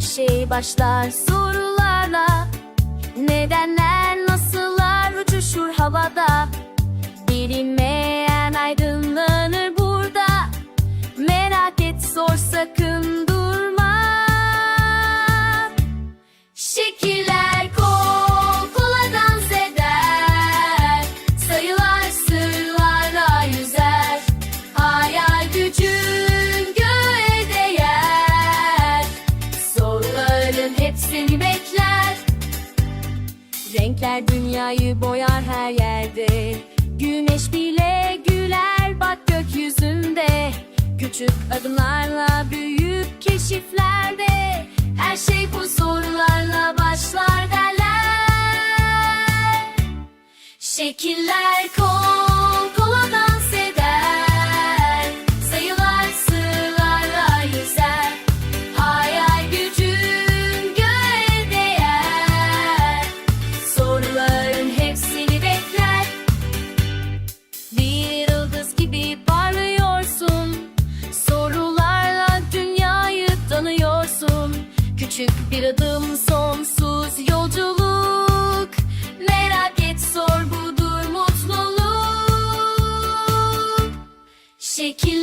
şey başlar sorularla. Nedenler nasıllar uçuşur havada? Bilinmeyen aydınlanır Soruların hepsini bekler. Renkler dünyayı boyar her yerde. Güneş bile güler bak gökyüzünde. Küçük adımlarla büyük keşiflerde. Her şey bu sorularla başlar derler. Şekiller koy Küçük bir adım sonsuz yolculuk. Merak et sor budur mutluluk. Şekil